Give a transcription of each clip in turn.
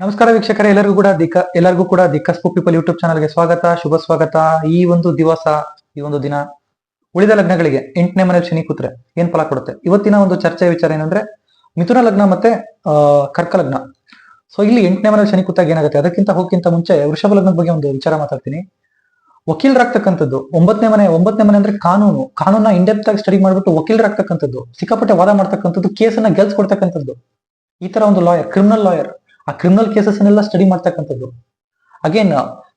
ನಮಸ್ಕಾರ ವೀಕ್ಷಕರೇ, ಎಲ್ಲರಿಗೂ ಕೂಡ ದಿಕ್ಕ, ಎಲ್ಲರಿಗೂ ಕೂಡ ದಿಕ್ಕಸ್ ಪೀಪಲ್ ಯೂಟ್ಯೂಬ್ ಚಾನಲ್ಗೆ ಸ್ವಾಗತ, ಶುಭ ಸ್ವಾಗತ. ಈ ಒಂದು ದಿವಸ, ಈ ಒಂದು ದಿನ ಉಳಿದ ಲಗ್ನಗಳಿಗೆ ಎಂಟನೇ ಮನೆಯಲ್ಲಿ ಶನಿ ಕೂತ್ರೆ ಏನ್ ಫಲ ಕೊಡುತ್ತೆ? ಇವತ್ತಿನ ಒಂದು ಚರ್ಚೆ ವಿಚಾರ ಏನಂದ್ರೆ, ಮಿಥುನ ಲಗ್ನ ಮತ್ತೆ ಕರ್ಕ ಲಗ್ನ. ಸೊ ಇಲ್ಲಿ ಎಂಟನೇ ಮನೆಯಲ್ಲಿ ಶನಿ ಕೂತಾಗ ಏನಾಗುತ್ತೆ? ಅದಕ್ಕಿಂತ ಹೋಗಕ್ಕಿಂತ ಮುಂಚೆ ವೃಷಭ ಲಗ್ನದ ಬಗ್ಗೆ ಒಂದು ವಿಚಾರ ಮಾತಾಡ್ತೀನಿ. ವಕೀಲರಾಗ್ತಕ್ಕಂಥದ್ದು, ಒಂಬತ್ತನೇ ಮನೆ ಒಂಬತ್ತನೇ ಮನೆ ಅಂದ್ರೆ ಕಾನೂನು. ಕಾನೂನ ಇಂಡೆಪ್ತ್ ಆಗಿ ಸ್ಟಡಿ ಮಾಡ್ಬಿಟ್ಟು ವಕೀಲರಾಗ್ತಕ್ಕಂಥದ್ದು, ಸಿಕ್ಕಾಪಟ್ಟೆ ವಾದ ಮಾಡ್ತಕ್ಕಂಥದ್ದು, ಕೇಸನ್ನ ಗೆಲ್ಸ್ಕೊಡ್ತಕ್ಕಂಥದ್ದು. ಈ ತರ ಒಂದು ಲಾಯರ್ ಕ್ರಿಮಿನಲ್ ಲಾಯರ್ ಆ ಕ್ರಿಮಿನಲ್ ಕೇಸಸ್ ಅನ್ನೆಲ್ಲ ಸ್ಟಡಿ ಮಾಡ್ತಕ್ಕಂಥದ್ದು. ಅಗೇನ್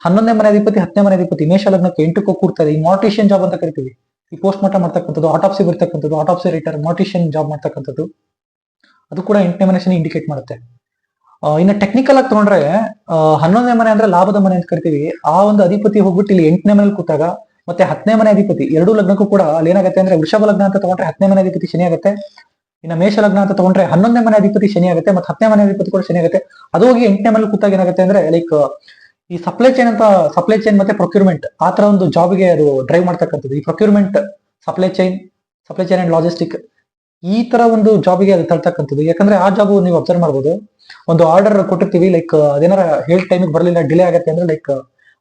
ಹನ್ನೊಂದನೇ ಮನೆ ಅಧಿಪತಿ, ಹತ್ತನೇ ಮನೆ ಅಧಿಪತಿ, ಮೇಷ ಲಗ್ನಕ್ಕೆ ಎಂಟಕ್ಕೆ ಕೂರ್ತಾರೆ ಈ ಮಾರ್ಟಿಷಿಯನ್ ಜಾಬ್ ಅಂತ ಕರಿತೀವಿ. ಈ ಪೋಸ್ಟ್ ಮಾರ್ಟಮ್ ಮಾಡ್ತಕ್ಕಂಥದ್ದು ಆಟಾಪ್ಸಿ ಬರ್ತಕ್ಕಂಥದ್ದು ಆಟಾಪ್ಸಿ ರೈಟರ್ ಮಾರ್ಟಿಷಿಯನ್ ಜಾಬ್ ಮಾಡ್ತಕ್ಕಂಥದ್ದು. ಅದು ಕೂಡ ಎಂಟನೇ ಮನೆ ಇಂಡಿಕೇಟ್ ಮಾಡುತ್ತೆ. ಇನ್ನು ಟೆಕ್ನಿಕಲ್ ಆಗಿ ತಗೊಂಡ್ರೆ ಹನ್ನೊಂದನೇ ಮನೆ ಅಂದ್ರೆ ಲಾಭದ ಮನೆ ಅಂತ ಕರಿತೀವಿ. ಆ ಒಂದು ಅಧಿಪತಿ ಹೋಗ್ಬಿಟ್ಟು ಇಲ್ಲಿ ಎಂಟನೇ ಮನೇಲಿ ಕೂತಾಗ, ಮತ್ತೆ ಹತ್ತನೇ ಮನೆ ಅಧಿಪತಿ, ಎರಡು ಲಗ್ನಕ್ಕೂ ಕೂಡ ಅಲ್ಲಿ ಏನಾಗುತ್ತೆ ಅಂದ್ರೆ ವೃಷಭ ಲಗ್ನ ಅಂತ ತಗೊಂಡ್ರೆ ಹತ್ತನೇ ಮನೆ ಅಧಿಪತಿ ಶನಿ ಆಗುತ್ತೆ. ಇನ್ನು ಮೇಷ ಲಗ್ನ ಅಂತ ತಗೊಂಡ್ರೆ ಹನ್ನೊಂದನೇ ಮನೆ ಅಧಿಪತಿ ಶನಿ ಆಗುತ್ತೆ, ಮತ್ತೆ ಹತ್ತನೇ ಮನೆ ಅಧಿಪತಿ ಕೂಡ ಶನಿ ಆಗುತ್ತೆ. ಅದು ಹೋಗಿ ಎಂಟನೇ ಮನೆ ಕೂತಾಗ ಏನಾಗುತ್ತೆ ಅಂದ್ರೆ ಲೈಕ್ ಈ ಸಪ್ಲೈ ಚೈನ್ ಅಂತ ಸಪ್ಲೈ ಚೈನ್ ಮತ್ತೆ ಪ್ರೊಕ್ಯೂರ್ಮೆಂಟ್ ಆ ತರ ಒಂದು ಜಾಬ್ಗೆ ಅದು ಡ್ರೈವ್ ಮಾಡ್ತಕ್ಕಂಥದ್ದು. ಈ procurement supply chain supply chain and logistic ಈ ತರ ಒಂದು ಜಾಬ್ಗೆ ಅದು ತಳ್ತಕ್ಕಂಥದ್ದು. ಯಾಕಂದ್ರೆ ಆ ಜಾಬ್ ನೀವು ಅಬ್ಸರ್ವ್ ಮಾಡ್ಬೋದು. ಒಂದು ಆರ್ಡರ್ ಕೊಟ್ಟಿರ್ತೀವಿ ಲೈಕ್ ಅದೇನಾರ ಹೇಳ್ ಟೈಮಿಗೆ ಬರಲಿಲ್ಲ ಡಿಲೇ ಆಗುತ್ತೆ ಅಂದ್ರೆ ಲೈಕ್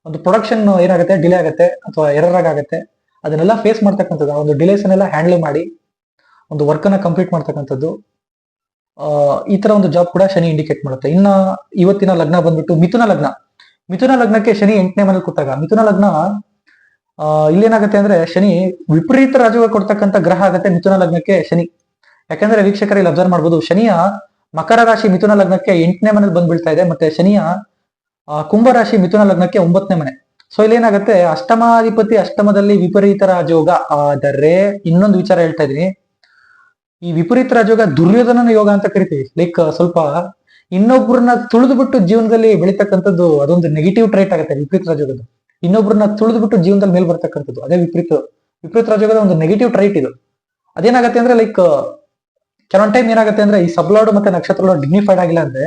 ಒಂದು ಪ್ರೊಡಕ್ಷನ್ ಏನಾಗುತ್ತೆ ಡಿಲೇ ಆಗುತ್ತೆ, ಅಥವಾ ಎರರ್ ಆಗುತ್ತೆ ಅದನ್ನೆಲ್ಲ ಫೇಸ್ ಮಾಡ್ತಕ್ಕಂಥದ್ದು. ಒಂದು ಡಿಲೇಸ್ ಎಲ್ಲ ಹ್ಯಾಂಡಲ್ ಮಾಡಿ ಒಂದು ವರ್ಕನ್ನ ಕಂಪ್ಲೀಟ್ ಮಾಡ್ತಕ್ಕಂಥದ್ದು ಈ ತರ ಒಂದು ಜಾಬ್ ಕೂಡ ಶನಿ ಇಂಡಿಕೇಟ್ ಮಾಡುತ್ತೆ. ಇನ್ನ ಇವತ್ತಿನ ಲಗ್ನ ಬಂದ್ಬಿಟ್ಟು ಮಿಥುನ ಲಗ್ನ. ಮಿಥುನ ಲಗ್ನಕ್ಕೆ ಶನಿ ಎಂಟನೇ ಮನೇಲಿ ಕೂತಾಗ, ಮಿಥುನ ಲಗ್ನ ಇಲ್ಲೇನಾಗುತ್ತೆ ಅಂದ್ರೆ ಶನಿ ವಿಪರೀತ ರಾಜಯೋಗ ಕೊಡ್ತಕ್ಕಂಥ ಗ್ರಹ ಆಗುತ್ತೆ ಮಿಥುನ ಲಗ್ನಕ್ಕೆ ಶನಿ. ಯಾಕಂದ್ರೆ ವೀಕ್ಷಕರು ಇಲ್ಲಿ ಅಬ್ಸರ್ವ್ ಮಾಡ್ಬೋದು, ಶನಿಯ ಮಕರ ರಾಶಿ ಮಿಥುನ ಲಗ್ನಕ್ಕೆ ಎಂಟನೇ ಮನೇಲಿ ಬಂದ್ಬಿಡ್ತಾ ಇದೆ, ಮತ್ತೆ ಶನಿಯ ಕುಂಭ ರಾಶಿ ಮಿಥುನ ಲಗ್ನಕ್ಕೆ ಒಂಬತ್ತನೇ ಮನೆ. ಸೊ ಇಲ್ಲೇನಾಗುತ್ತೆ, ಅಷ್ಟಮಾಧಿಪತಿ ಅಷ್ಟಮದಲ್ಲಿ ವಿಪರೀತ ರಾಜಯೋಗ. ಆದರೆ ಇನ್ನೊಂದು ವಿಚಾರ ಹೇಳ್ತಾ ಇದೀನಿ ಈ ವಿಪರೀತ ರಾಜಯೋಗ ದುರ್ಯೋಧನನ ಯೋಗ ಅಂತ ಕರಿತೀವಿ. ಲೈಕ್ ಸ್ವಲ್ಪ ಇನ್ನೊಬ್ಬರನ್ನ ತುಳಿದು ಬಿಟ್ಟು ಜೀವನದಲ್ಲಿ ಬೆಳಿತಕ್ಕಂಥದ್ದು ಅದೊಂದು ನೆಗೆಟಿವ್ ಟ್ರೈಟ್ ಆಗುತ್ತೆ ವಿಪರೀತ ರಾಜಯೋಗದ ಇನ್ನೊಬ್ಬರನ್ನ ತುಳಿದು ಬಿಟ್ಟು ಜೀವನದಲ್ಲಿ ಮೇಲ್ ಬರ್ತಕ್ಕಂಥದ್ದು ಅದೇ ವಿಪರೀತ ವಿಪರೀತ ರಾಜಯೋಗದ ಒಂದು ನೆಗೆಟಿವ್ ಟ್ರೈಟ್ ಇದು. ಅದೇನಾಗತ್ತೆ ಅಂದ್ರೆ ಲೈಕ್ ಕೆಲವೊಂದು ಟೈಮ್ ಏನಾಗುತ್ತೆ ಅಂದ್ರೆ, ಈ ಸಬ್ಲಾಡ್ ಮತ್ತೆ ನಕ್ಷತ್ರ ಡಿಗ್ನಿಫೈಡ್ ಆಗಿಲ್ಲ ಅಂದ್ರೆ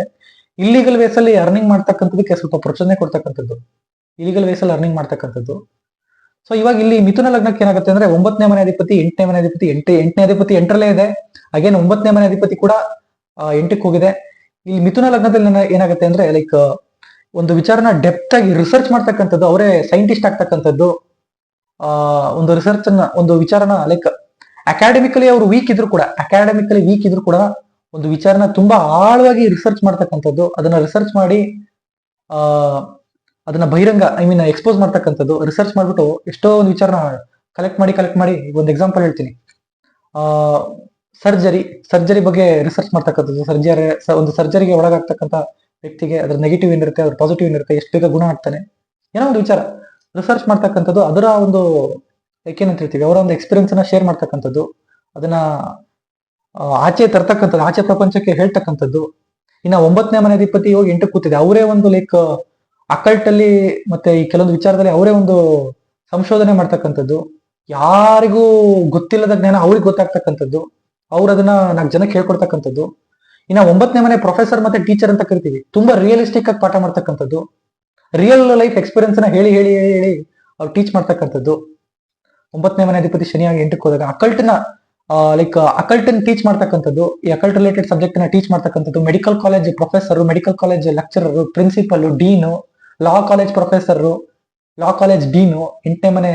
ಇಲ್ಲಿಗಲ್ ವೇಸಲ್ಲಿ ಅರ್ನಿಂಗ್ ಮಾಡ್ತಕ್ಕಂಥದಕ್ಕೆ ಸ್ವಲ್ಪ ಪ್ರಚೋದನೆ ಕೊಡ್ತಕ್ಕಂಥದ್ದು. ಇಲಿಗಲ್ ವೇಸಲ್ಲಿ ಅರ್ನಿಂಗ್ ಮಾಡ್ತಕ್ಕಂಥದ್ದು. ಸೊ ಇವಾಗ ಇಲ್ಲಿ ಮಿಥುನ ಲಗ್ನಕ್ಕೆ ಏನಾಗುತ್ತೆ ಅಂದ್ರೆ ಒಂಬತ್ತನೇ ಮನೆ ಅಧಿಪತಿ, ಎಂಟನೇ ಮನೆ ಅಧಿಪತಿ, ಎಂಟು ಎಂಟನೇ ಅಧಿಪತಿ ಎಂಟರಲ್ಲೇ ಇದೆ. ಅಗೇನ್ ಒಂಬತ್ತನೇ ಮನೆ ಅಧಿಪತಿ ಕೂಡ ಎಂಟಕ್ಕೆ ಹೋಗಿದೆ. ಇಲ್ಲಿ ಮಿಥುನ ಲಗ್ನದಲ್ಲಿ ಏನಾಗುತ್ತೆ ಅಂದ್ರೆ ಲೈಕ್ ಒಂದು ವಿಚಾರನ ಡೆಪ್ತ್ ಆಗಿ ರಿಸರ್ಚ್ ಮಾಡ್ತಕ್ಕಂಥದ್ದು, ಅವರೇ ಸೈಂಟಿಸ್ಟ್ ಆಗ್ತಕ್ಕಂಥದ್ದು. ಒಂದು ರಿಸರ್ಚ್ ಅನ್ನ, ಒಂದು ವಿಚಾರನ ಲೈಕ್ ಅಕಾಡೆಮಿಕಲಿ ಅವರು ವೀಕ್ ಇದ್ರು ಕೂಡ ಅಕಾಡೆಮಿಕಲಿ ವೀಕ್ ಇದ್ರು ಕೂಡ ಒಂದು ವಿಚಾರನ ತುಂಬಾ ಆಳವಾಗಿ ರಿಸರ್ಚ್ ಮಾಡ್ತಕ್ಕಂಥದ್ದು. ಅದನ್ನ ರಿಸರ್ಚ್ ಮಾಡಿ, ಆ ಅದನ್ನ ಬಹಿರಂಗ ಐ ಮೀನ್ ಎಕ್ಸ್ಪೋಸ್ ಮಾಡ್ತಕ್ಕಂಥದ್ದು ರಿಸರ್ಚ್ ಮಾಡ್ಬಿಟ್ಟು ಎಷ್ಟೋ ಒಂದು ವಿಚಾರನ ಕಲೆಕ್ಟ್ ಮಾಡಿ ಕಲೆಕ್ಟ್ ಮಾಡಿ ಒಂದು ಎಕ್ಸಾಂಪಲ್ ಹೇಳ್ತೀನಿ. ಸರ್ಜರಿ ಸರ್ಜರಿ ಬಗ್ಗೆ ರಿಸರ್ಚ್ ಮಾಡ್ತಕ್ಕಂಥದ್ದು ಸರ್ಜರಿ ಒಂದು ಸರ್ಜರಿಗೆ ಒಳಗಾಗ್ತಕ್ಕಂಥ ವ್ಯಕ್ತಿಗೆ ಅದ್ರ ನೆಗೆಟಿವ್ ಏನಿರುತ್ತೆ, ಅದ್ರ ಪಾಸಿಟಿವ್ ಏನಿರುತ್ತೆ, ಎಷ್ಟು ಬೇಗ ಗುಣ ಆಗ್ತಾನೆ, ಏನೋ ಒಂದು ವಿಚಾರ. ರಿಸರ್ಚ್ ಮಾಡ್ತಕ್ಕಂಥದ್ದು, ಅದರ ಒಂದು ಏನಂತ ಹೇಳ್ತೀವಿ, ಅವರ ಒಂದು ಎಕ್ಸ್ಪೀರಿಯನ್ಸ್ ಅನ್ನ ಶೇರ್ ಮಾಡ್ತಕ್ಕಂಥದ್ದು, ಅದನ್ನ ಆಚೆ ತರ್ತಕ್ಕಂಥದ್ದು, ಆಚೆ ಪ್ರಪಂಚಕ್ಕೆ ಹೇಳ್ತಕ್ಕಂಥದ್ದು. ಇನ್ನ ಒಂಬತ್ತನೇ ಮನೆ ಅಧಿಪತಿ ಹೋಗಿ ಎಂಟು ಕೂತಿದೆ, ಅವರೇ ಒಂದು ಲೈಕ್ ಅಕಲ್ಟ್ ಅಲ್ಲಿ ಮತ್ತೆ ಈ ಕೆಲವೊಂದು ವಿಚಾರದಲ್ಲಿ ಅವರೇ ಒಂದು ಸಂಶೋಧನೆ ಮಾಡ್ತಕ್ಕಂಥದ್ದು. ಯಾರಿಗೂ ಗೊತ್ತಿಲ್ಲದ ಜ್ಞಾನ ಅವ್ರಿಗೆ ಗೊತ್ತಾಗ್ತಕ್ಕಂಥದ್ದು. ಅವ್ರು ಅದನ್ನ ನಾಲ್ಕು ಜನಕ್ಕೆ ಹೇಳ್ಕೊಡ್ತಕ್ಕಂಥದ್ದು. ಇನ್ನ ಒಂಬತ್ತನೇ ಮನೆ ಪ್ರೊಫೆಸರ್ ಮತ್ತೆ ಟೀಚರ್ ಅಂತ ಕರಿತೀವಿ. ತುಂಬಾ ರಿಯಲಿಸ್ಟಿಕ್ ಆಗಿ ಪಾಠ ಮಾಡ್ತಕ್ಕಂಥದ್ದು. ರಿಯಲ್ ಲೈಫ್ ಎಕ್ಸ್ಪೀರಿಯನ್ಸ್ನ ಹೇಳಿ ಹೇಳಿ ಹೇಳಿ ಹೇಳಿ ಅವ್ರು ಟೀಚ್ ಮಾಡ್ತಕ್ಕಂಥದ್ದು. ಒಂಬತ್ತನೇ ಮನೆ ಅಧಿಪತಿ ಶನಿಯಾಗಿ ಎಂಟಕ್ಕೆ ಹೋದಾಗ ಅಕಲ್ಟ್ನ ಲೈಕ್ ಅಕಲ್ಟ್ ಟೀಚ್ ಮಾಡ್ತಕ್ಕಂಥದ್ದು, ಈ ಅಕಲ್ಟ್ ರಿಲೇಟೆಡ್ ಸಬ್ಜೆಕ್ಟ್ನ ಟೀಚ್ ಮಾಡ್ತಕ್ಕಂಥದ್ದು medical college professor medical college lecturer principal dean law college professor law college dean ಎಂಟನೇ ಮನೆ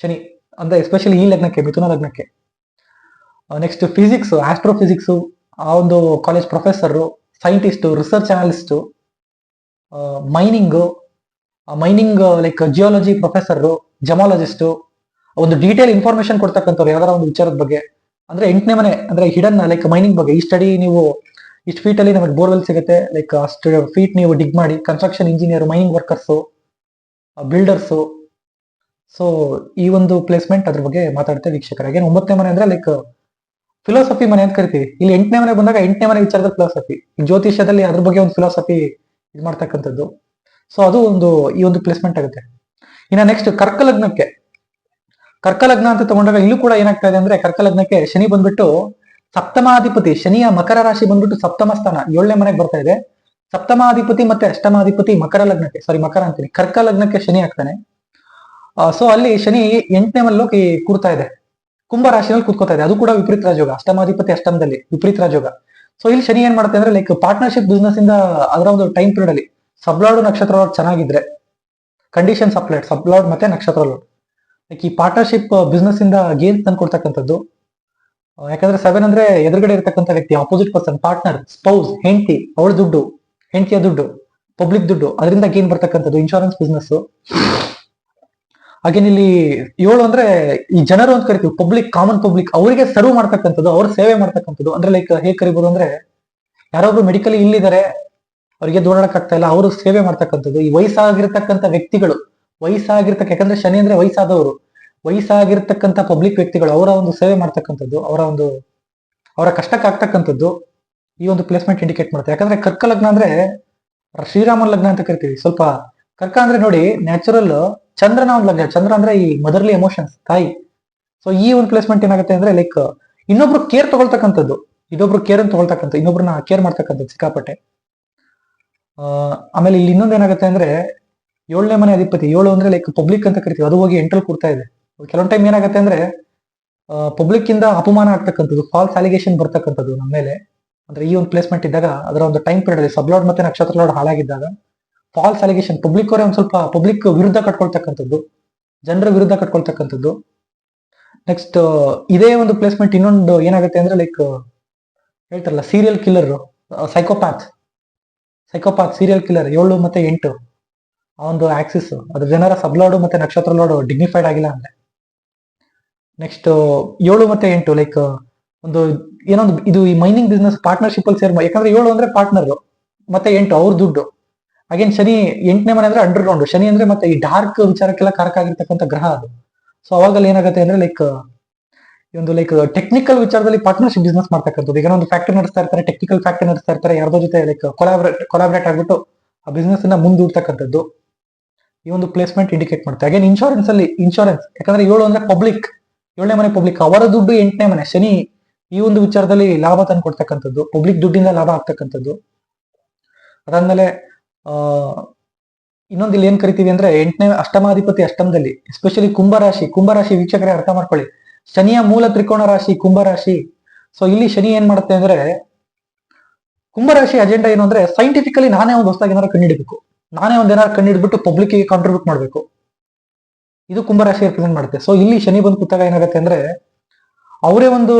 ಶನಿ, ಅಂದ್ರೆ ಎಸ್ಪೆಷಲಿ ಈ ಲಗ್ನಕ್ಕೆ, ಮಿಥುನ ಲಗ್ನಕ್ಕೆ. ನೆಕ್ಸ್ಟ್ ಫಿಸಿಕ್ಸ್ ಆಸ್ಟ್ರೋಫಿಸಿಕ್ಸ್ ಆ ಒಂದು college professor scientist research analyst mining mining like geology professor gemologist ಒಂದು ಡೀಟೇಲ್ ಇನ್ಫಾರ್ಮೇಶನ್ ಕೊಡ್ತಕ್ಕಂಥವ್ರು, ಯಾವ್ದಾರ ಒಂದು ವಿಚಾರದ ಬಗ್ಗೆ. ಅಂದ್ರೆ ಎಂಟನೇ ಮನೆ, ಅಂದ್ರೆ ಹಿಡನ್ ಲೈಕ್ ಮೈನಿಂಗ್ ಬಗ್ಗೆ, ಈ ಸ್ಟಡಿ ನೀವು ಇಷ್ಟು ಫೀಟ್ ಅಲ್ಲಿ ನಮಗೆ ಬೋರ್ವೆಲ್ ಸಿಗುತ್ತೆ. ಲೈಕ್ ಅಷ್ಟು ಫೀಟ್ ನೀವು ಡಿಗ್ ಮಾಡಿ. Construction engineer mining workers builders so ಈ ಒಂದು ಪ್ಲೇಸ್ಮೆಂಟ್ ಅದ್ರ ಬಗ್ಗೆ ಮಾತಾಡ್ತೇವೆ ವೀಕ್ಷಕರಾಗಿ ಒಂಬತ್ತನೇ ಮನೆ ಅಂದ್ರೆ ಲೈಕ್ ಫಿಲಾಸಫಿ ಮನೆ ಅಂತ ಕರಿತೀವಿ. ಇಲ್ಲಿ ಎಂಟನೇ ಮನೆ ಬಂದಾಗ ಎಂಟನೇ ಮನೆ ವಿಚಾರದ ಫಿಲಾಸಫಿ ಜ್ಯೋತಿಷ್ಯದಲ್ಲಿ ಅದ್ರ ಬಗ್ಗೆ ಒಂದು ಫಿಲಾಸಫಿ ಇದು ಮಾಡ್ತಕ್ಕಂಥದ್ದು. ಸೊ ಅದು ಒಂದು ಈ ಒಂದು ಪ್ಲೇಸ್ಮೆಂಟ್ ಆಗುತ್ತೆ. ಇನ್ನ ನೆಕ್ಸ್ಟ್ ಕರ್ಕಲಗ್ನಕ್ಕೆ. ಕರ್ಕಲಗ್ನ ಅಂತ ತಗೊಂಡಾಗ ಇಲ್ಲೂ ಕೂಡ ಏನಾಗ್ತಾ ಇದೆ ಅಂದ್ರೆ, ಕರ್ಕಲಗ್ನಕ್ಕೆ ಶನಿ ಬಂದ್ಬಿಟ್ಟು ಸಪ್ತಮಾಧಿಪತಿ ಶನಿಯ ಮಕರ ರಾಶಿ ಬಂದ್ಬಿಟ್ಟು ಸಪ್ತಮ ಸ್ಥಾನ ಏಳನೇ ಮನೆಗೆ ಬರ್ತಾ ಇದೆ. ಸಪ್ತಮಾಧಿಪತಿ ಮತ್ತೆ ಅಷ್ಟಮಾಧಿಪತಿ ಮಕರ ಲಗ್ನಕ್ಕೆ ಸಾರಿ ಮಕರ ಅಂತೀನಿ ಕರ್ಕ ಲಗ್ನಕ್ಕೆ ಶನಿ ಆಗ್ತಾನೆ. ಸೊ ಅಲ್ಲಿ ಶನಿ ಎಂಟನೇ ಮಲ್ಲೋ ಹೋಗಿ ಕೂರ್ತಾ ಇದೆ. ಕುಂಭ ರಾಶಿನಲ್ಲಿ ಕೂತ್ಕೋತಾ ಇದೆ. ಅದು ಕೂಡ ವಿಪರೀತ ರಾಜಯೋಗ. ಅಷ್ಟಮಾಧಿಪತಿ ಅಷ್ಟಮದಲ್ಲಿ ವಿಪರೀತ ರಾಜಯೋಗ. ಸೊ ಇಲ್ಲಿ ಶನಿ ಏನ್ ಮಾಡುತ್ತೆ ಅಂದ್ರೆ ಲೈಕ್ ಪಾರ್ಟ್ನರ್ಶಿಪ್ ಬಿಸ್ನೆಸ್ ಇಂದ ಅದರ ಒಂದು ಟೈಮ್ ಪೀರಿಯಡ್ ಅಲ್ಲಿ ಸಬ್ಲಾಡ್ ನಕ್ಷತ್ರ ಚೆನ್ನಾಗಿದ್ರೆ ಕಂಡೀಷನ್ ಸಪ್ಲೈಡ್ ಸಬ್ಲಾಡ್ ಮತ್ತೆ ನಕ್ಷತ್ರ ಲೈಕ್ ಈ ಪಾರ್ಟ್ನರ್ಶಿಪ್ ಬಿಸ್ನೆಸ್ ಇಂದ ಗೇನ್ ತಂದು ಕೊಡ್ತಕ್ಕಂಥದ್ದು ಆ, ಯಾಕಂದ್ರೆ ಸೆವೆನ್ ಅಂದ್ರೆ ಎದುರುಗಡೆ ಇರತಕ್ಕಂಥ ವ್ಯಕ್ತಿ ಆಪೋಸಿಟ್ ಪರ್ಸನ್ ಪಾರ್ಟ್ನರ್ ಸ್ಪೌಸ್ ಹೆಂಡತಿ, ಅವಳ ದುಡ್ಡು, ಹೆಂಡತಿಯ ದುಡ್ಡು ಪಬ್ಲಿಕ್ ದುಡ್ಡು, ಅದರಿಂದ ಗೇನ್ ಬರ್ತಕ್ಕಂಥದ್ದು ಇನ್ಶೂರೆನ್ಸ್ ಬಿಸ್ನೆಸ್ ಹಾಗೇನ್ ಇಲ್ಲಿ ಏಳು ಅಂದ್ರೆ ಈ ಜನರು ಅಂತ ಕರಿತೀವಿ ಪಬ್ಲಿಕ್ ಕಾಮನ್ ಪಬ್ಲಿಕ್ ಅವರಿಗೆ ಸರ್ವ್ ಮಾಡ್ತಕ್ಕಂಥದ್ದು, ಅವ್ರ ಸೇವೆ ಮಾಡ್ತಕ್ಕಂಥದ್ದು. ಅಂದ್ರೆ ಲೈಕ್ ಹೇಗೆ ಕರಿಬಹುದು ಅಂದ್ರೆ ಯಾರೊಬ್ರು ಮೆಡಿಕಲ್ ಇಲ್ಲಿದ್ದಾರೆ ಅವರಿಗೆ ಆಗ್ತಾ ಇಲ್ಲ, ಅವರು ಸೇವೆ ಮಾಡ್ತಕ್ಕಂಥದ್ದು. ಈ ವಯಸ್ಸಾಗಿರ್ತಕ್ಕಂಥ ವ್ಯಕ್ತಿಗಳು, ವಯಸ್ಸಾಗಿರ್ತಕ್ಕ, ಯಾಕಂದ್ರೆ ಶನಿ ಅಂದ್ರೆ ವಯಸ್ಸಾದವರು ವಯಸ್ಸಾಗಿರ್ತಕ್ಕಂಥ ಪಬ್ಲಿಕ್ ವ್ಯಕ್ತಿಗಳು ಅವರ ಒಂದು ಸೇವೆ ಮಾಡ್ತಕ್ಕಂಥದ್ದು, ಅವರ ಒಂದು, ಅವರ ಕಷ್ಟಕ್ಕೆ ಆಗ್ತಕ್ಕಂಥದ್ದು ಈ ಒಂದು ಪ್ಲೇಸ್ಮೆಂಟ್ ಇಂಡಿಕೇಟ್ ಮಾಡುತ್ತೆ. ಯಾಕಂದ್ರೆ ಕರ್ಕ ಲಗ್ನ ಅಂದ್ರೆ ಶ್ರೀರಾಮನ್ ಲಗ್ನ ಅಂತ ಕರಿತೀವಿ. ಸ್ವಲ್ಪ ಕರ್ಕ ಅಂದ್ರೆ ನೋಡಿ ನ್ಯಾಚುರಲ್ ಚಂದ್ರನ ಒಂದು ಲಗ್ನ. ಚಂದ್ರ ಅಂದ್ರೆ ಈ ಮದರ್ಲಿ ಎಮೋಷನ್ಸ್ ತಾಯಿ. ಸೊ ಈ ಒಂದು ಪ್ಲೇಸ್ಮೆಂಟ್ ಏನಾಗುತ್ತೆ ಅಂದ್ರೆ ಲೈಕ್ ಇನ್ನೊಬ್ರು ಕೇರ್ ತಗೊಳ್ತಕ್ಕಂಥದ್ದು. ಇನ್ನೊಬ್ರು ಕೇರ್ ಅಂತ ತಗೊಳ್ತಕ್ಕಂಥ, ಇನ್ನೊಬ್ರನ್ನ ಕೇರ್ ಮಾಡ್ತಕ್ಕಂಥದ್ದು ಸಿಕ್ಕಾಪಟ್ಟೆ. ಆಮೇಲೆ ಇಲ್ಲಿ ಇನ್ನೊಂದು ಏನಾಗುತ್ತೆ ಅಂದ್ರೆ ಏಳನೇ ಮನೆ ಅಧಿಪತಿ, ಏಳು ಅಂದ್ರೆ ಲೈಕ್ ಪಬ್ಲಿಕ್ ಅಂತ ಕರಿತೀವಿ. ಅದು ಹೋಗಿ ಎಂಟ್ರಲ್ ಕೂರ್ತಾ ಇದೆ. ಕೆಲವೊಂದು ಟೈಮ್ ಏನಾಗುತ್ತೆ ಅಂದ್ರೆ ಪಬ್ಲಿಕ್ ಇಂದ ಅಪಮಾನ ಆಗ್ತಕ್ಕಂಥದ್ದು ಫಾಲ್ಸ್ ಅಲಿಗೇಷನ್ ಬರ್ತಕ್ಕಂಥದ್ದು ನಮ್ಮ ಮೇಲೆ. ಅಂದ್ರೆ ಈ ಒಂದು ಪ್ಲೇಸ್ಮೆಂಟ್ ಇದ್ದಾಗ ಅದರ ಒಂದು ಟೈಮ್ ಪೀರಿಯಡ್ ಅಲ್ಲಿ ಸಬ್ಲಾಡ್ ಮತ್ತೆ ನಕ್ಷತ್ರ ಲೋಡ್ ಹಾಳಾಗಿದ್ದಾಗ ಫಾಲ್ಸ್ ಅಲಿಗೇಷನ್ ಪಬ್ಲಿಕ್ ಅವರೇ ಒಂದು ಸ್ವಲ್ಪ ಪಬ್ಲಿಕ್ ವಿರುದ್ಧ ಕಟ್ಕೊಳ್ತಕ್ಕಂಥದ್ದು, ಜನರ ವಿರುದ್ಧ ಕಟ್ಕೊಳ್ತಕ್ಕಂಥದ್ದು. ನೆಕ್ಸ್ಟ್ ಇದೇ ಒಂದು ಪ್ಲೇಸ್ಮೆಂಟ್ ಇನ್ನೊಂದು ಏನಾಗುತ್ತೆ ಅಂದ್ರೆ ಲೈಕ್ ಹೇಳ್ತಾರಲ್ಲ serial killer psychopath psychopath serial killer ಏಳು ಮತ್ತೆ ಎಂಟು. ಆ ಒಂದು ಆಕ್ಸಿಸ್ ಅದು ಜನರ ಸಬ್ಲಾಡು ಮತ್ತೆ ನಕ್ಷತ್ರ ಲೋಡು ಡಿಗ್ನಿಫೈಡ್ ಆಗಿಲ್ಲ ಅಂದ್ರೆ. ನೆಕ್ಸ್ಟ್ ಏಳು ಮತ್ತೆ ಎಂಟು ಲೈಕ್ ಒಂದು, ಏನೊಂದು, ಇದು ಈ ಮೈನಿಂಗ್ ಬಿಸ್ನೆಸ್ ಪಾರ್ಟ್ನರ್ಶಿಪ್ ಅಲ್ಲಿ ಸೇರ್ ಯಾಕಂದ್ರೆ ಏಳು ಅಂದ್ರೆ ಪಾರ್ಟ್ನರ್ ಮತ್ತೆ ಎಂಟು ಅವ್ರ ದುಡ್ಡು. ಅಗೇನ್ ಶನಿ, ಎಂಟನೇ ಮನೆ ಅಂದ್ರೆ ಅಂಡರ್ ಗ್ರೌಂಡ್ ಶನಿ ಅಂದ್ರೆ ಮತ್ತೆ ಈ ಡಾರ್ಕ್ ವಿಚಾರಕ್ಕೆಲ್ಲ ಕಾರಕ ಆಗಿರ್ತಕ್ಕಂಥ ಗ್ರಹ ಅದು. ಸೊ ಅವಾಗಲ್ಲಿ ಏನಾಗುತ್ತೆ ಅಂದ್ರೆ ಲೈಕ್ ಈ ಒಂದು ಲೈಕ್ ಟೆಕ್ನಿಕಲ್ ವಿಚಾರದಲ್ಲಿ ಪಾರ್ಟ್ನರ್ಶಿಪ್ ಬಿಸ್ನೆಸ್ ಮಾಡ್ತಕ್ಕಂಥದ್ದು. ಈಗ ಒಂದು ಫ್ಯಾಕ್ಟರಿ ನಡೆಸ್ತಾ ಇರ್ತಾರೆ ಟೆಕ್ನಿಕಲ್ ಫ್ಯಾಕ್ಟರಿ ನಡೆಸ್ತಾ ಇರ್ತಾರೆ, ಯಾರ್ದೋ ಜೊತೆ ಲೈಕ್ ಕೊಲಾಬ್ರೇಟ್ ಕೊಲಾಬ್ರೇಟ್ ಆಗ್ಬಿಟ್ಟು ಆ ಬಿಸ್ನೆಸ್ ಅನ್ನ ಮುಂದೂಡ್ತಕ್ಕಂಥದ್ದು. ಈ ಒಂದು ಪ್ಲೇಸ್ಮೆಂಟ್ ಇಂಡಿಕೇಟ್ ಮಾಡುತ್ತೆ ಅಗೇನ್ ಇನ್ಶೂರೆನ್ಸ್ ಅಲ್ಲಿ ಇನ್ಶೂರೆನ್ಸ್ ಯಾಕಂದ್ರೆ ಏಳು ಅಂದ್ರೆ ಪಬ್ಲಿಕ್ ಏಳನೇ ಮನೆ ಪಬ್ಲಿಕ್ ಅವರ ದುಡ್ಡು ಎಂಟನೇ ಮನೆ, ಶನಿ ಈ ಒಂದು ವಿಚಾರದಲ್ಲಿ ಲಾಭ ತಂದು ಕೊಡ್ತಕ್ಕಂಥದ್ದು ಪಬ್ಲಿಕ್ ದುಡ್ಡಿಂದ ಲಾಭ ಆಗ್ತಕ್ಕಂಥದ್ದು. ಅದಾದ್ಮೇಲೆ, ಆ, ಇನ್ನೊಂದು ಇಲ್ಲಿ ಏನ್ ಕರಿತೀವಿ ಅಂದ್ರೆ ಎಂಟನೇ, ಅಷ್ಟಮಾಧಿಪತಿ ಅಷ್ಟಮದಲ್ಲಿ ಎಸ್ಪೆಷಲಿ ಕುಂಭರಾಶಿ ಕುಂಭರಾಶಿ ವೀಕ್ಷಕರೇ ಅರ್ಥ ಮಾಡ್ಕೊಳ್ಳಿ. ಶನಿಯ ಮೂಲ ತ್ರಿಕೋಣ ರಾಶಿ, ಕುಂಭರಾಶಿ. ಸೊ ಇಲ್ಲಿ ಶನಿ ಏನ್ ಮಾಡುತ್ತೆ ಅಂದ್ರೆ, ಕುಂಭರಾಶಿ ಅಜೆಂಡಾ ಏನು ಅಂದ್ರೆ ಸೈಂಟಿಫಿಕಲಿ ನಾನೇ ಒಂದು ಹೊಸದಾಗಿ ಏನಾದ್ರು ಕಂಡುಹಿಡಬೇಕು ನಾನೇ ಒಂದ್ ಏನಾದ್ರು ಕಂಡುಹಿಡ್ಬಿಟ್ಟು ಪಬ್ಲಿಕ್ಗೆ ಕಾಂಟ್ರಿಬ್ಯೂಟ್ ಮಾಡ್ಬೇಕು. ಇದು ಕುಂಭರಾಶಿ ರೆಪ್ರೆಸೆಂಟ್ ಮಾಡುತ್ತೆ. ಸೊ ಇಲ್ಲಿ ಶನಿ ಬಂದು ಕೂತಾಗ ಏನಾಗುತ್ತೆ ಅಂದ್ರೆ, ಅವರೇ ಒಂದು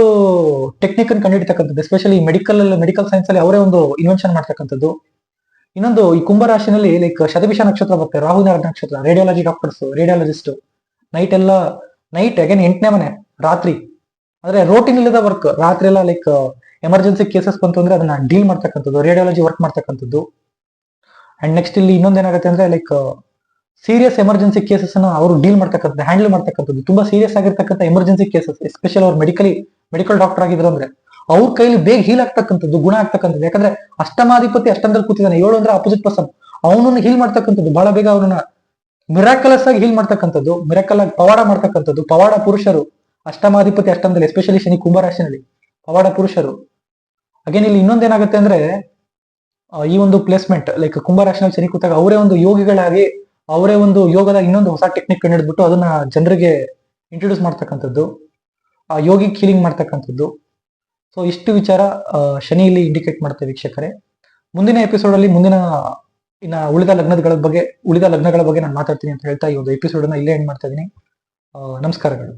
ಟೆಕ್ನಿಕ್ ಅನ್ನು ಕಂಡುಹಿಡಿತಕ್ಕಂಥದ್ದು ಎಸ್ಪೆಷಲಿ ಮೆಡಿಕಲ್ ಮೆಡಿಕಲ್ ಸೈನ್ಸ್ ಅಲ್ಲಿ ಅವರೇ ಒಂದು ಇನ್ವೆನ್ಷನ್ ಮಾಡ್ತಕ್ಕಂಥದ್ದು. ಇನ್ನೊಂದು, ಈ ಕುಂಭರಾಶಿನಲ್ಲಿ ಲೈಕ್ ಶತಭಿಷ ನಕ್ಷತ್ರ ಬರುತ್ತೆ, ರಾಹು ನಕ್ಷತ್ರ ರೇಡಿಯಾಲಜಿ ಡಾಕ್ಟರ್ಸ್ ರೇಡಿಯಾಲಜಿಸ್ಟ್ ನೈಟ್ ಎಲ್ಲ ನೈಟ್ ಅಗೇನ್ ಎಂಟನೇ ಮನೆ, ರಾತ್ರಿ. ಅಂದ್ರೆ ರೋಟಿನ್ ಇಲ್ಲದ ವರ್ಕ್ ರಾತ್ರಿ ಎಲ್ಲ ಲೈಕ್ ಎಮರ್ಜೆನ್ಸಿ ಕೇಸಸ್ ಬಂತು ಅಂದ್ರೆ ಅದನ್ನ ಡೀಲ್ ಮಾಡ್ತಕ್ಕಂಥದ್ದು ರೇಡಿಯಾಲಜಿ ವರ್ಕ್ ಮಾಡ್ತಕ್ಕಂಥದ್ದು. ಅಂಡ್ ನೆಕ್ಸ್ಟ್ ಇಲ್ಲಿ ಇನ್ನೊಂದೇನಾಗುತ್ತೆ ಅಂದ್ರೆ ಲೈಕ್ ಸೀರಿಯಸ್ ಎಮರ್ಜೆನ್ಸಿ ಕೇಸಸ್ ಅನ್ನು ಅವರು ಡೀಲ್ ಮಾಡ್ತಕ್ಕಂಥದ್ದು ಹ್ಯಾಂಡಲ್ ಮಾಡ್ತಕ್ಕಂಥದ್ದು, ತುಂಬಾ ಸೀರಿಯಸ್ ಆಗಿರ್ತಕ್ಕಂಥ ಎಮರ್ಜೆನ್ಸಿ ಕೇಸಸ್ ಎಸ್ಪೆಷಲ್ ಅವ್ರು ಮೆಡಿಕಲಿ ಮೆಡಿಕಲ್ ಡಾಕ್ಟರ್ ಆಗಿದ್ರು ಅಂದ್ರೆ, ಅವ್ರ ಕೈಲಿ ಬೇಗ ಹೀಲ್ ಆಗ್ತಕ್ಕಂಥದ್ದು, ಗುಣ ಆಗ್ತಕ್ಕಂಥದ್ದು. ಯಾಕಂದ್ರೆ ಅಷ್ಟಮಾಧಿಪತಿ ಅಷ್ಟಮದಲ್ಲಿ ಕೂತಿದ್ದಾನೆ, ಏಳು ಅಂದ್ರೆ ಅಪೋಸಿಟ್ ಪರ್ಸನ್ ಅವನನ್ನು ಹೀಲ್ ಮಾಡ್ತಕ್ಕಂಥದ್ದು, ಬಹಳ ಬೇಗ ಅವನನ್ನ ಮಿರಾಕಲಸ್ ಆಗಿ ಹೀಲ್ ಮಾಡ್ತಕ್ಕಂಥದ್ದು ಮಿರಾಕಲ್ ಆಗಿ ಪವಾಡ ಮಾಡ್ತಕ್ಕಂಥದ್ದು, ಪವಾಡ ಪುರುಷರು. ಅಷ್ಟಮಾಧಿಪತಿ ಅಷ್ಟಮದಲ್ಲಿ ಎಸ್ಪೆಷಲಿ ಶನಿ ಕುಂಭರಾಶಿನಲ್ಲಿ ಪವಾಡ ಪುರುಷರು. ಅಗೇನ್ ಇಲ್ಲಿ ಇನ್ನೊಂದೇನಾಗುತ್ತೆ ಅಂದ್ರೆ ಈ ಒಂದು ಪ್ಲೇಸ್ಮೆಂಟ್ ಲೈಕ್ ಕುಂಭರಾಶಿನಲ್ಲಿ ಶನಿ ಕೂತಾಗ ಅವರೇ ಒಂದು ಯೋಗಿಗಳಾಗಿ ಅವರೇ ಒಂದು ಯೋಗದ ಇನ್ನೊಂದು ಹೊಸ ಟೆಕ್ನಿಕ್ ಕಂಡುಹಿಡ್ಬಿಟ್ಟು ಅದನ್ನ ಜನರಿಗೆ ಇಂಟ್ರೊಡ್ಯೂಸ್ ಮಾಡ್ತಕ್ಕಂಥದ್ದು, ಆ ಯೋಗಿ ಹೀಲಿಂಗ್ ಮಾಡ್ತಕ್ಕಂಥದ್ದು. ಸೊ ಇಷ್ಟು ವಿಚಾರ ಶನಿಯಲ್ಲಿ ಇಂಡಿಕೇಟ್ ಮಾಡುತ್ತೆ ವೀಕ್ಷಕರೇ. ಮುಂದಿನ ಎಪಿಸೋಡ್ ಅಲ್ಲಿ ಮುಂದಿನ, ಇನ್ನ ಉಳಿದ ಲಗ್ನಗಳ ಬಗ್ಗೆ, ಉಳಿದ ಲಗ್ನಗಳ ಬಗ್ಗೆ ನಾನು ಮಾತಾಡ್ತೀನಿ ಅಂತ ಹೇಳ್ತಾ ಈ ಒಂದು ಎಪಿಸೋಡ್ ಅನ್ನ ಇಲ್ಲೇ ಎಂಡ್ ಮಾಡ್ತಾ ಇದ್ದೀನಿ. ನಮಸ್ಕಾರಗಳು.